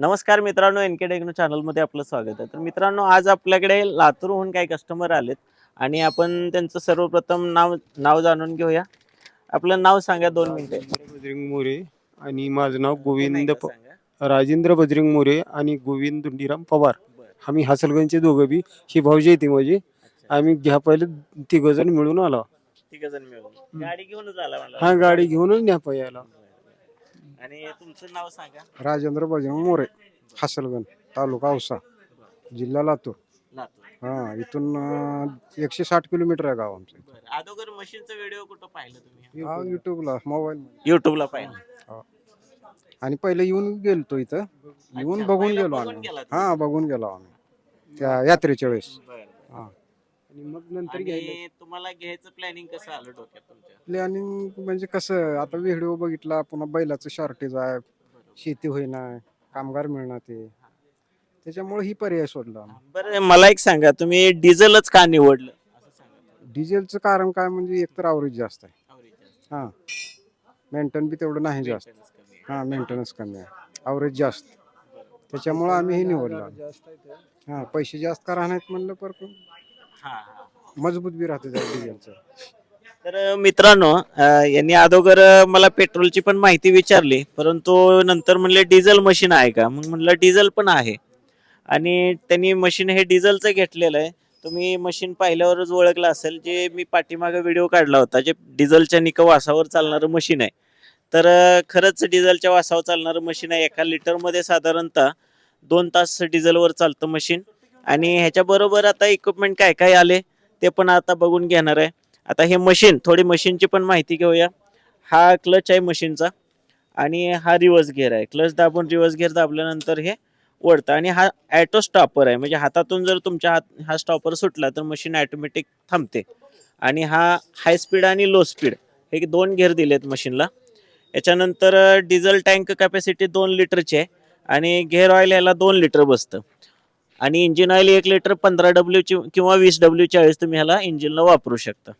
नमस्कार मित्रांनो N K techno चॅनलमध्ये आपलं स्वागत आहे. तर मित्रांनो आज आपल्याकडे लातूरहून काही कस्टमर आलेत आणि आपण त्यांचं सर्वप्रथम नाव नाव जाणून घेऊया. आपलं नाव सांगा दोन मिनिटे. बजरंग मोरे आणि माझं नाव गोविंद प- राजेंद्र बजरंग मोरे आणि गोविंद दुंडीराम पवार. आम्ही हासलगंजचे दोघं बी. ही भाऊजी येते माझी. आम्ही घ्या पहिले तिघ जण मिळून आलो. तिघ जण मिळून. गाडी घेऊनच आला मला हा गाडी घेऊनच न्या पायी आला. आणि तुमचं नाव सांगा. राजेंद्र बजरंग मोरे हासलगण तालुका औसा जिल्हा लातूर. लातूर. हा इथून अं, एकशे साठ किलोमीटर आहे गाव आमचं बरं. अगोदर मशीनचा व्हिडिओ कुठं पाहिलं तुम्ही? हा युट्यूबला मोबाईल युट्यूबला पाहिलं. आणि पहिले येऊन गेलतो इथं. येऊन बघून पहिलं गेलो बघून आम्ही. गेला? हा बघून गेलो आम्ही. त्या यात्रेच्या वेळेस. बरं. हा. आणि मग नंतर घ्यायला आणि तुम्हाला घ्यायचं प्लॅनिंग कसं आलं डोक्यात तुमच्या? प्लॅनिंग म्हणजे कसं आता व्हिडिओ बघितला पुन्हा बैलाचं शॉर्टेज आहे शेती होईना कामगार मिळणार ते. त्याच्यामुळे ही पर्याय सोडला. बरं मला एक सांगा तुम्ही डिझेलच का निवडलं? असं सांगा. डिझेलचं कारण काय म्हणजे एकतर आवरेज जास्त आहे. Average जास्त. हा. मेंटेन बी तेवढं नाही जास्त. Maintenance कमी आहे. हा मेंटेनन्स कमी आहे. आवरेज जास्त. त्याच्यामुळं आम्ही हे निवडलं. हा पैसे जास्त का राहणार म्हणलं पर हा, हा. मजबूत बी राहते डिझेलचं. तर मित्रांनो अ, यांनी अगोदर मला पेट्रोलची पण माहिती विचारली परंतु नंतर म्हणले डिझेल मशीन आहे का? मग म्हणलं डिझेल पण आहे. आणि त्यांनी मशीन हे डिझेलचं घेतलेलं आहे. तुम्ही मशीन पाहिल्यावरच ओळखलं असेल जे मी पाठीमागे व्हिडिओ काढला होता जे डिझेलच्या निक वासावर चालणारं मशीन आहे. तर अ, खरंच डिझेलच्या वासावर चालणारं मशीन आहे. एका लिटरमध्ये साधारणतः दोन तास डिझेलवर चालतं मशीन. आणि ह्याच्याबरोबर आता इक्विपमेंट काय काय आले ते पण आता बघून घेणार आहे. आता हे मशीन थोडी मशीनची पण माहिती घेऊया. हा क्लच आहे मशीनचा आणि हा रिवर्स गिअर आहे. क्लच दाबून रिव्हर्स गिअर दाबल्यानंतर हे ओढतं आणि हा ॲटो स्टॉपर आहे. म्हणजे हातातून जर तुमच्या हात हा स्टॉपर सुटला तर मशीन ॲटोमॅटिक थांबते. आणि हा हाय स्पीड आणि लो स्पीड हे दोन गिअर दिलेत मशीनला याच्यानंतर डिझेल टँक कॅपॅसिटी दोन लिटरची आहे. आणि गेअर ऑइल याला दोन लिटर बसतं. आणि इंजिन ऑइल एक लिटर पंधरा डब्ल्यूची किंवा वीस डब्ल्यू चाळीस तुम्ही ह्याला इंजिनला वापरू शकता.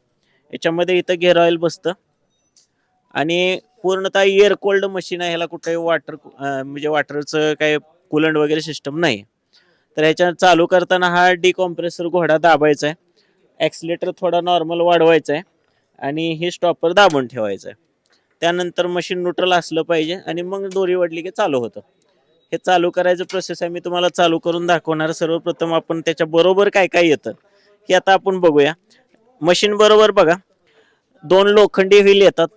याच्यामध्ये इथं गेअर ऑइल बसतं. आणि पूर्णतः एअर कोल्ड मशीन आहे ह्याला कुठेही वॉटर म्हणजे वॉटरचं काय कुलंड वगैरे सिस्टम नाही. तर ह्याच्या चालू करताना हा डिकॉम्प्रेसर घोडा दाबायचा आहे. ॲक्सिलेटर थोडा नॉर्मल वाढवायचा आहे आणि हे स्टॉपर दाबून ठेवायचं आहे. त्यानंतर मशीन न्यूट्रल असलं पाहिजे आणि मग दोरी वाढली की चालू होतं. हे चालू करायचं प्रोसेस आहे मी तुम्हाला चालू करून दाखवणार. सर्वप्रथम आपण त्याच्या बरोबर काय काय येतं हे आता आपण बघूया. मशीन बरोबर बघा. दोन लोखंडी व्हील येतात.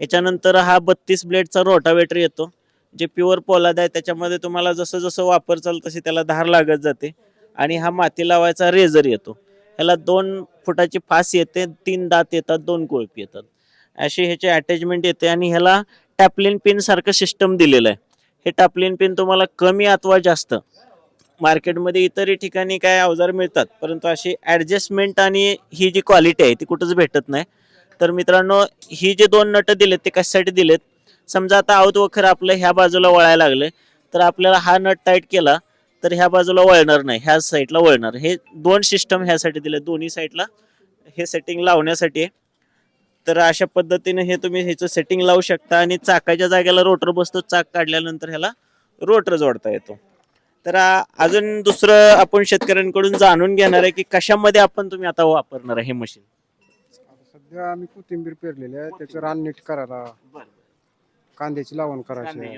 याच्यानंतर हा बत्तीस ब्लेडचा रोटावेटर येतो. जे प्युअर पोलाद आहे त्याच्यामध्ये तुम्हाला जसं जसं वापर चाल तशी त्याला धार लागत जाते. आणि हा माती लावायचा रेझर येतो. ह्याला दोन फुटाची फास येते तीन दात येतात दोन कोळपी येतात. अशी ह्याची अटॅचमेंट येते आणि ह्याला टॅपलिन पिन सारखं सिस्टम दिलेलं आहे. हे टापलीन पिन तुम्हाला कमी अथवा जास्त. मार्केटमध्ये इतरही ठिकाणी काय अवजार मिळतात परंतु अशी ॲडजस्टमेंट आणि ही जी क्वालिटी आहे ती कुठंच भेटत नाही. तर मित्रांनो ही जे दोन नटं दिलेत ते कशासाठी दिलेत? समजा आता आऊत वखर आपलं ह्या बाजूला वळायला लागले तर आपल्याला हा नट टाईट केला तर ह्या बाजूला वळणार नाही ह्या साईडला वळणार. हे दोन सिस्टम ह्यासाठी दिले दोन्ही साईडला हे सेटिंग लावण्यासाठी. आहे. तर अशा पद्धतीने हे तुम्ही ह्याचं सेटिंग लावू शकता आणि चाकाच्या जागेला रोटर बसतो चाक काढल्यानंतर ह्याला रोटर जोडता येतो. तर अजून दुसरं आपण शेतकऱ्यांकडून जाणून घेणार आहे की कशामध्ये आपण तुम्ही आता वापरणार आहे हे मशीन सध्या आम्ही कोथिंबीर पेरलेली आहे त्याचं रान नीट करायला. कांद्याची लावण करायची आहे.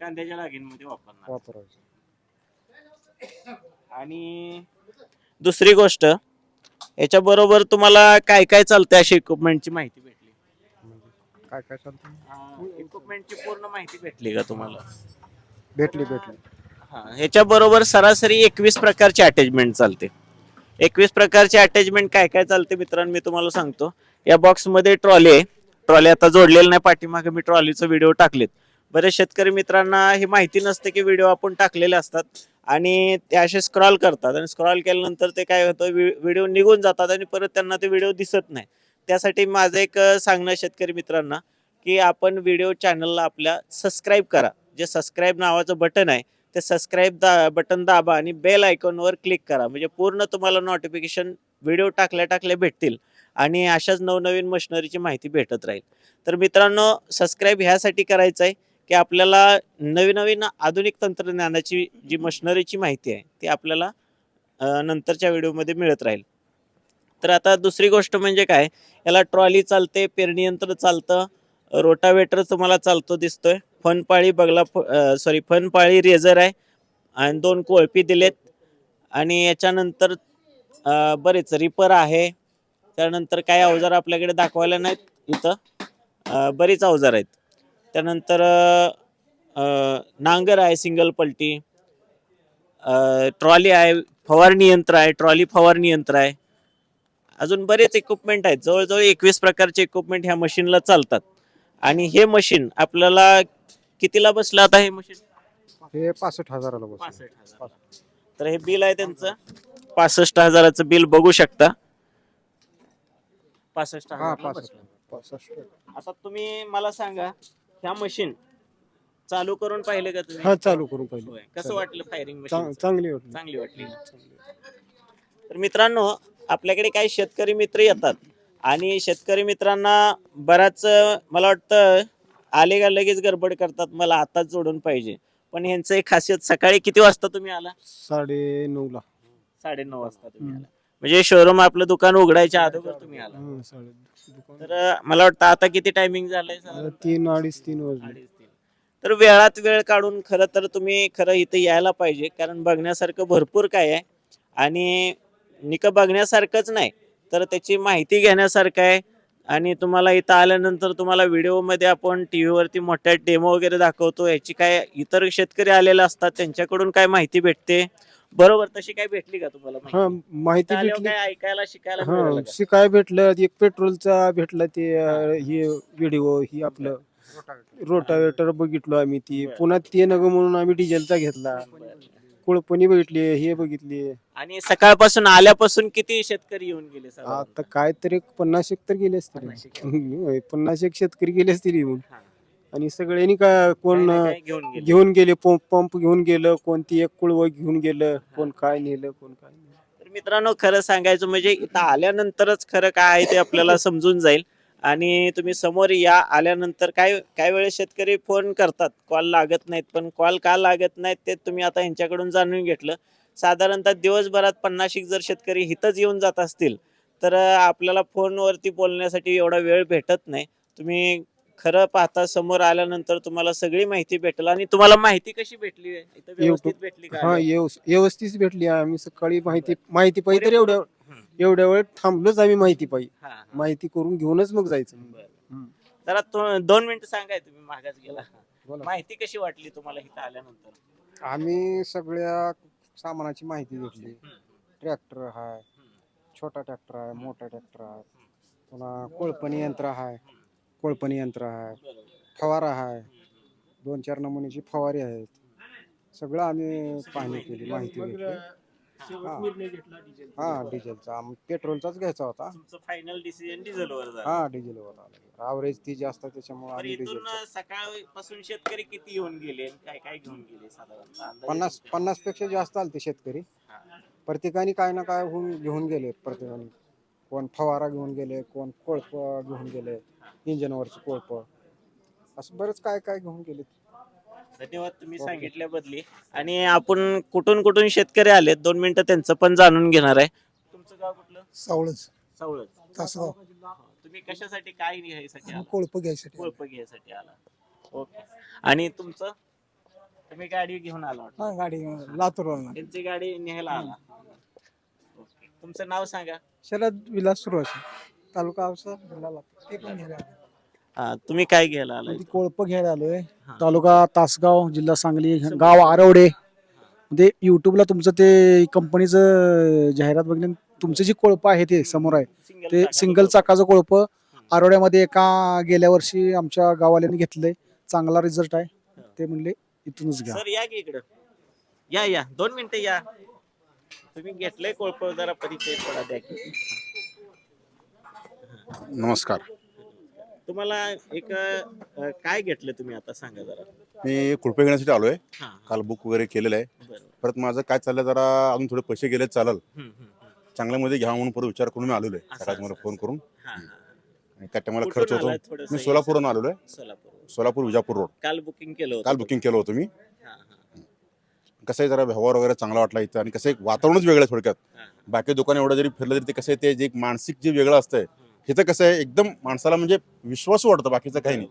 कांद्याच्या हा वापरणार. वापरायचं. आणि दुसरी गोष्ट याच्या बरोबर तुम्हाला काय काय चालतंय अशी इक्विपमेंटची माहिती भेटली? काय काय चालतं इक्विपमेंटची पूर्ण माहिती भेटली का तुम्हाला? भेटली भेटली. हा ह्याच्या बरोबर सरासरी एकवीस प्रकारची अटॅचमेंट चालते. एकवीस प्रकारची अटॅचमेंट काय काय चालते मित्रांनो मी तुम्हाला सांगतो. या बॉक्समध्ये ट्रॉली आहे. ट्रॉली आता जोडलेली नाही पाठीमागे मी ट्रॉलीचा व्हिडिओ टाकलेत. बरेच शेतकरी मित्रांना ही माहिती नसते की व्हिडिओ आपण टाकलेले असतात. आणि ते असे स्क्रॉल करतात आणि स्क्रॉल केल्यानंतर ते काय होतं व्हिडिओ निघून जातात आणि परत त्यांना ते व्हिडिओ दिसत नाही. त्यासाठी माझं एक सांगणं आहे शेतकरी मित्रांना की आपण व्हिडिओ चॅनलला आपल्या सबस्क्राईब करा. जे सबस्क्राईब नावाचं बटन आहे ते सबस्क्राईब दा बटन दाबा आणि बेल आयकॉनवर क्लिक करा. म्हणजे पूर्ण तुम्हाला नोटिफिकेशन व्हिडिओ टाकल्या टाकल्या भेटतील आणि अशाच नवनवीन मशिनरीची माहिती भेटत राहील. तर मित्रांनो सबस्क्राईब ह्यासाठी करायचं आहे की आपल्याला नवीन नवीन आधुनिक तंत्रज्ञानाची जी मशनरीची माहिती आहे ती आपल्याला नंतरच्या व्हिडिओमध्ये मिळत राहील. तर आता दुसरी गोष्ट म्हणजे काय? याला ट्रॉली चालते पेरणी यंत्र चालतं रोटावेटर तुम्हाला चालतो दिसतोय. फनपाळी बगला सॉरी फनपाळी रेझर आहे आणि दोन कोळपी दिलेत. आणि याच्यानंतर बरेच रिपर आहे. त्यानंतर काही अवजार आपल्याकडे दाखवायला नाहीत इथं. बरीच अवजार आहेत. त्यानंतर नांगर आहे सिंगल पलटी ट्रॉली आहे फवारणी यंत्र आहे ट्रॉली फवारणी यंत्र आहे. अजून बरेच इक्विपमेंट आहेत. जवळजवळ एकवीस प्रकारचे इक्विपमेंट ह्या मशीनला चालतात. आणि हे मशीन आपल्याला कितीला बसलं आता हे मशीन हे पासष्ट हजाराला बसलं. हजार. तर हे बिल आहे त्यांचं. पासष्ट हजाराचं बिल बघू शकता. पासष्ट हा हजार पासष्ट. पासष्ट आता तुम्ही मला सांगा ह्या मशीन चालू करून पाहिले का तुम्ही? हा चालू करून पाहिजे होय. कसं वाटलं फायरिंग चांग- मशीन चांगली वाटली. चांगली वाटली. तर मित्रांनो आपल्याकडे काही शेतकरी मित्र येतात आणि शेतकरी मित्रांना बराच अं, मला वाटतं आले का लगेच गडबड करतात मला आताच जोडून पाहिजे. पण ह्यांचं एक खासियत सकाळी किती वाजता तुम्ही आला? साडे नऊ ला साडे नऊ वाजता तुम्ही. आला. म्हणजे शोरूम आपलं दुकान उघडायच्या अगोदर तुम्ही आला. हा, साडे दुकान- तर मला वाटतं आता किती टायमिंग झालंय? साधारण? तीन अडीच तीन वाजले. अडीच तीन. तर वेळात वेळ काढून खरं तर तुम्ही खरं इथं यायला पाहिजे कारण बघण्यासारखं भरपूर काय आहे. आणि निक बघण्यासारखंच नाही तर त्याची माहिती घेण्यासारखं आहे. आणि तुम्हाला इथं आल्यानंतर तुम्हाला व्हिडिओमध्ये आपण टी व्हीवरती मोठ्या डेमो वगैरे दाखवतो याची काय इतर शेतकरी आलेले असतात त्यांच्याकडून काय माहिती भेटते? बरोबर तशी काय भेटली का तुम्हाला माहिती? हा माहिती इथं आल्यावर भेटली काय ऐकायला शिकायला हा का? शिकाय भेटलं एक पेट्रोलचा भेटला ते अं, हे व्हिडिओ ही आपलं रोटावेटर बघितलो आम्ही ती बरं. पुन्हा ते नग म्हणून आम्ही डिझेलचा घेतला. कुळपणी बघितली हे बघितली आणि सकाळपासून आल्यापासून किती शेतकरी येऊन गेले साधारण? आता काय तरी एक पन्नास एक तर गेले असतील पन्नास एक. होय, पन्नास एक शेतकरी गेले असतील येऊन हा. आणि सगळ्यांनी काय कोण घेऊन गेले. घेऊन गेले पंप पंप घेऊन गेलं कोणती एक कुळव घेऊन गेलं कोण काय नेलं कोण काय नेलं. तर मित्रांनो खरं सांगायचं म्हणजे इथं आल्यानंतरच खरं काय आहे ते आपल्याला समजून जाईल. आणि तुम्ही समोर या आल्यानंतर काय काय वेळेस शेतकरी फोन करतात? कॉल लागत नाहीत पण कॉल का लागत नाहीत ते तुम्ही आता यांच्याकडून जाणून घेतलं. साधारणतः दिवसभरात पन्नाशिक जर शेतकरी हिथंच येऊन जात असतील तर आपल्याला फोनवरती बोलण्यासाठी एवढा वेळ भेटत नाही. तुम्ही खरं पाहता समोर आल्यानंतर तुम्हाला सगळी माहिती भेटेल आणि तुम्हाला माहिती कशी भेटली? इथं व्यवस्थित भेटली का? हा व्यवस- व्यवस्थित भेटली. आम्ही सकाळी माहिती माहिती पाहिजे तर एवढ्या हम्म. एवढ्या वेळ थांबलोच आम्ही माहिती पाहिजे. हा, हा. माहिती करून घेऊनच मग जायचं. बरं. हम्म. जरा तो- दोन मिनिटं सांगाय तुम्ही मागास गेला. बोला. माहिती कशी वाटली तुम्हाला इथं आल्यानंतर? आम्ही सगळ्या सामानाची माहिती घेतली. ट्रॅक्टर आहे छोटा ट्रॅक्टर आहे मोठा ट्रॅक्टर आहे पुन्हा कोळपणी यंत्र आहे कोळपणी यंत्र आहे फवारा आहे. दोन चार नमुन्याची फवारी आहेत. सगळं आम्ही पाहणी केली माहिती घेतली हा डिझेलचा आम- पेट्रोलचाच घ्यायचा होता. तुमचं फायनल डिसिजन डिझेलवर झालं. हा डिझेलवर आला. ॲव्हरेज ती जास्त आहे त्याच्यामुळे तर आम्ही इथून डिझेलचा सकाळपासून शेतकरी किती येऊन गेले आणि काय काय घेऊन गेले साधारणतः अंदाजे? पन्नास तुमच्या? पन्नासपेक्षा जास्त आलते शेतकरी. हा. प्रत्येकाने काय ना काय होऊन घेऊन गेले. प्रत्येकाने कोण फवारा घेऊन गेले कोण कोळप घेऊन गेले. इंजनवरचं कोळप असं बरंच काय काय घेऊन गेले धन्यवाद तुम्ही. सांगितल्याबद्दल आणि आपण कुठून कुठून शेतकरी आलेत? दोन मिनिटं त्यांचं पण जाणून घेणार आहे. तुमचं गाव कुठलं? सावळच सवळत तासगाव. तुम्ही कशासाठी काय घ्यायसाठी आला कोळप घ्यायसाठी कोळप घ्यायसाठी आला ओके. आणि तुमचं? तुम्ही गाडी घेऊन आला वाटतं. हा गाडी लातूर त्यांची गाडी न्यायला आला. ओके. तुमचं नाव सांगा. शरद विलास सुरवाशी तालुका औसा जिल्हा लातूर ते पण घ्यायला आलोय. हा, तुम्ही काय घ्यायला आलाय? ती कोळप घ्यायला आलोय. हा. तालुका तासगाव जिल्हा सांगली गाव आरवडे. म्हणजे युट्यूबला तुमचं ते कंपनीचं जाहिरात बघितलं तुमचं जे कोळप आहे ते समोर आहे ते सिंगल. चाकाचं कोळप आरवड्यामध्ये एका गेल्या वर्षी आमच्या गावाल्याने घेतलंय. चांगला रिझल्ट आहे. ते म्हणले इथूनच घ्या. सर या की इकडं? या या. दोन मिनिटं या. तुम्ही घेतलंय कोळप जरा परिचय थोडा द्या की. नमस्कार. तुम्हाला एक अं, काय घेतलं तुम्ही आता सांगा जरा. मी कृपया घेण्यासाठी आलोय. हा काल बुक वगैरे केलेलं आहे. बरं परत माझं काय चाललंय जरा अजून थोडे पैसे गेले चालेल. हम्म, हम्म, हम्म. चांगल्यामध्ये घ्या म्हणून परत विचार करून मी आलेलो आहे. असं, सकाळी मला असं, फोन करून. हा, हा. आणि त्या टायमाला कुठून खर्च होतो? थोडंसं मी सोलापूरहून आलेलो आहे. सोलापूर सोलापूर विजापूर रोड. काल बुकिंग केलं होतं काल बुकिंग केलं होतं मी. हा, हा, कसं आहे जरा व्यवहार वगैरे चांगला वाटला इथं आणि कसं एक वातावरणच वेगळं आहे थोडक्यात. हा. बाकी दुकान एवढं जरी फिरलं तरी ते कसं आहे ते जे एक मानसिक जे वेगळं असतंय इथं कसं आहे एकदम माणसाला म्हणजे विश्वासू वाटतं बाकीचं काही नाही.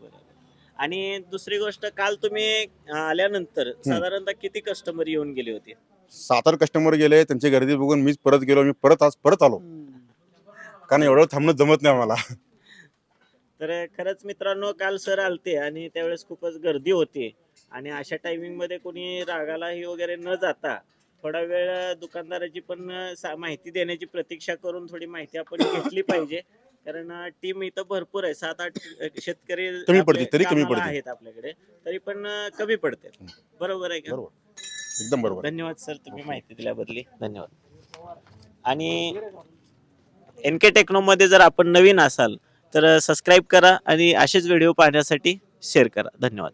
आणि दुसरी गोष्ट काल तुम्ही अं, आल्यानंतर साधारणतः किती कस्टमर येऊन गेले होते? सात आठ कस्टमर गेले त्यांची गर्दी बघून मीच परत गेलो मी परत आज परत आलो. कारण एवढं थांबणं जमत नाही आम्हाला. तर खरंच मित्रांनो काल सर आलते आणि त्यावेळेस खूपच गर्दी होती. आणि अशा टायमिंगमध्ये कोणी रागालाही वगैरे न जाता थोडा वेळ दुकानदाराची पण सा- माहिती देण्याची प्रतीक्षा करून थोडी माहिती आपण घेतली पाहिजे. कारण टीम इथं भरपूर आहे. सात आठ शेतकरी कमी आपले पडतील, तरी कमी कामाला पडतील. आहेत आपल्याकडे. तरी पण अं, कमी पडते बरोबर आहे का? बरोबर. एकदम बरोबर. धन्यवाद सर तुम्ही माहिती दिल्याबद्दल. धन्यवाद. आणि एन के टेक्नोमध्ये जर आपण नवीन असाल तर सबस्क्राईब करा आणि असेच व्हिडिओ पाहण्यासाठी शेअर करा. धन्यवाद.